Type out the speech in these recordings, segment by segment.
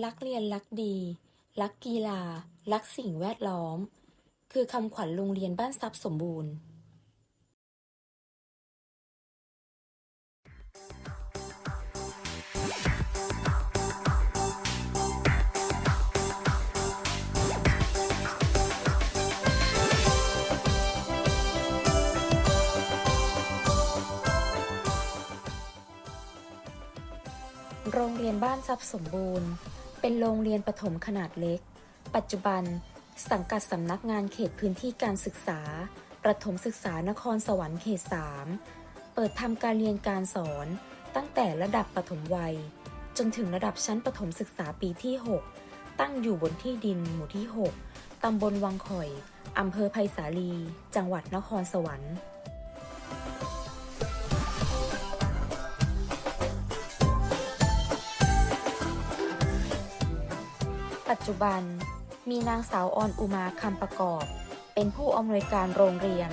รักเรียนรักดี รักกีฬา รักสิ่งแวดล้อม คือคำขวัญโรงเรียนบ้านทรัพย์สมบูรณ์โรงเรียนบ้านทรัพย์สมบูรณ์ เป็นโรงเรียนประถมขนาดเล็ก ปัจจุบัน สังกัดสำนักงานเขตพื้นที่การศึกษา ประถมศึกษานครสวรรค์เขต 3 เปิดทำการเรียนการสอน ตั้งแต่ระดับประถมวัย จนถึงระดับชั้นประถมศึกษาปีที่ 6 ตั้งอยู่บนที่ดินหมู่ที่ 6 ตำบลวังข่อย อำเภอไผ่สาลี จังหวัดนครสวรรค์ ปัจจุบันมีนางสาวออนอุมาคำประกอบ เป็นผู้อำนวยการโรงเรียน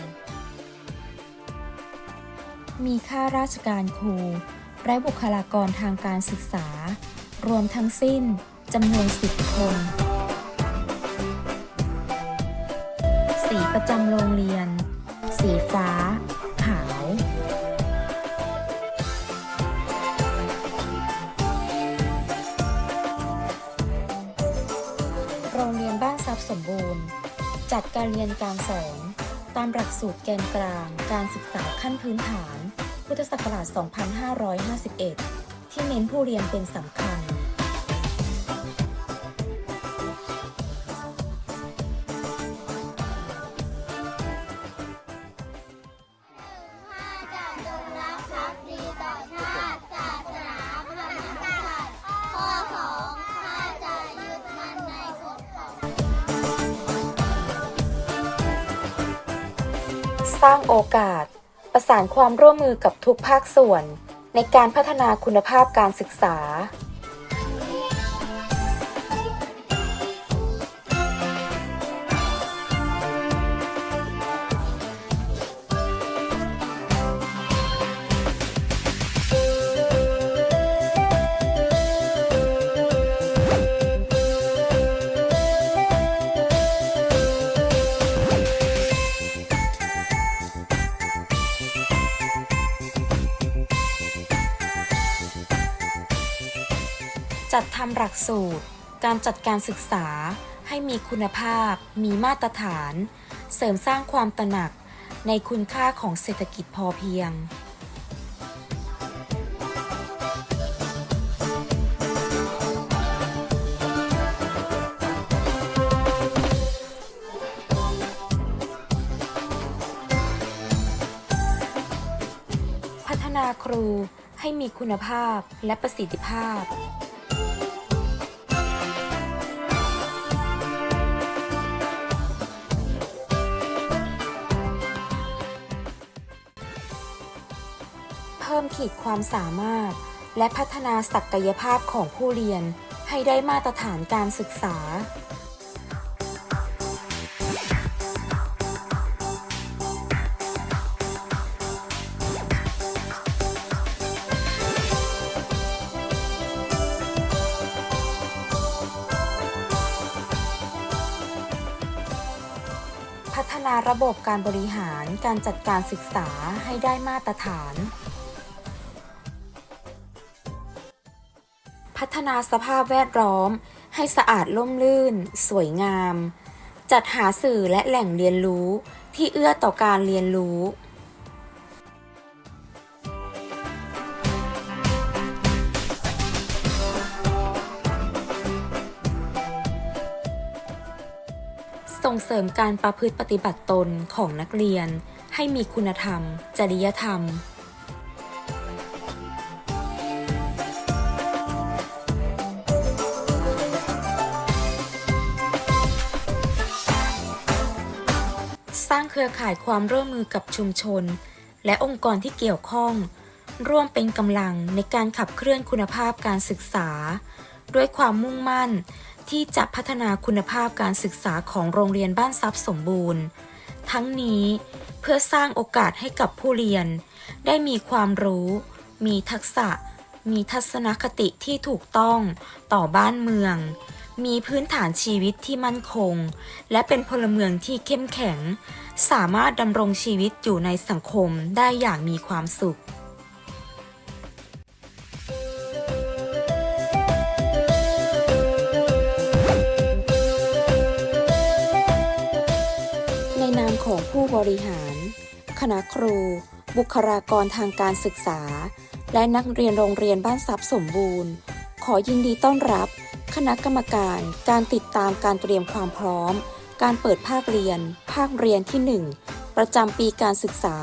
มีข้าราชการครู และบุคลากรทางการศึกษา รวมทั้งสิ้นจำนวน 10 คน สีประจำโรงเรียน สีฟ้า สมบูรณ์ จัดการเรียนการสอน ตามหลักสูตรแกนกลาง การศึกษาขั้นพื้นฐาน พุทธศักราช 2551 ที่เน้นผู้เรียนเป็นสำคัญ สร้างโอกาส ประสานความร่วมมือกับทุกภาคส่วน ในการพัฒนาคุณภาพการศึกษา จัดทำหลักสูตร การจัดการศึกษาให้มีคุณภาพ มีมาตรฐาน เสริมสร้างความตระหนักในคุณค่าของเศรษฐกิจพอเพียงพัฒนาครูให้มีคุณภาพและประสิทธิภาพ ขีดความสามารถ และพัฒนาศักยภาพของผู้เรียนให้ได้มาตรฐานการศึกษา พัฒนาระบบการบริหารการจัดการศึกษาให้ได้มาตรฐาน นาสภาพแวดล้อม ให้สะอาดล่มลื่น สวยงาม จัดหาสื่อและแหล่งเรียนรู้ที่เอื้อต่อการเรียนรู้ส่งเสริมการประพฤติปฏิบัติตนของนักเรียน ให้มีคุณธรรม จริยธรรมางเครือข่ายความร่วมมือกับชุมชน และองค์กรที่เกี่ยวข้อง ร่วมเป็นกำลังในการขับเคลื่อนคุณภาพการศึกษา ด้วยความมุ่งมั่นที่จะพัฒนาคุณภาพการศึกษาของโรงเรียนบ้านทรัพย์สมบูรณ์ ทั้งนี้เพื่อสร้างโอกาสให้กับผู้เรียน ได้มีความรู้ มีทักษะ มีทัศนคติที่ถูกต้องต่อบ้านเมือง มีพื้นฐานชีวิตที่มั่นคง และเป็นพลเมืองที่เข้มแข็ง สามารถดำรงชีวิตอยู่ในสังคมได้อย่างมีความสุขในนามของผู้บริหาร คณะครู บุคลากรทางการศึกษา และนักเรียนโรงเรียนบ้านทรัพย์สมบูรณ์ ขอยินดีต้อนรับ คณะกรรมการ การติดตามการเตรียมความพร้อม การเปิดภาคเรียน ภาคเรียนที่ 1 ประจำปีการศึกษา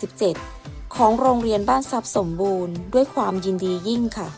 2567 ของโรงเรียนบ้านทรัพย์สมบูรณ์ ด้วยความยินดียิ่งค่ะ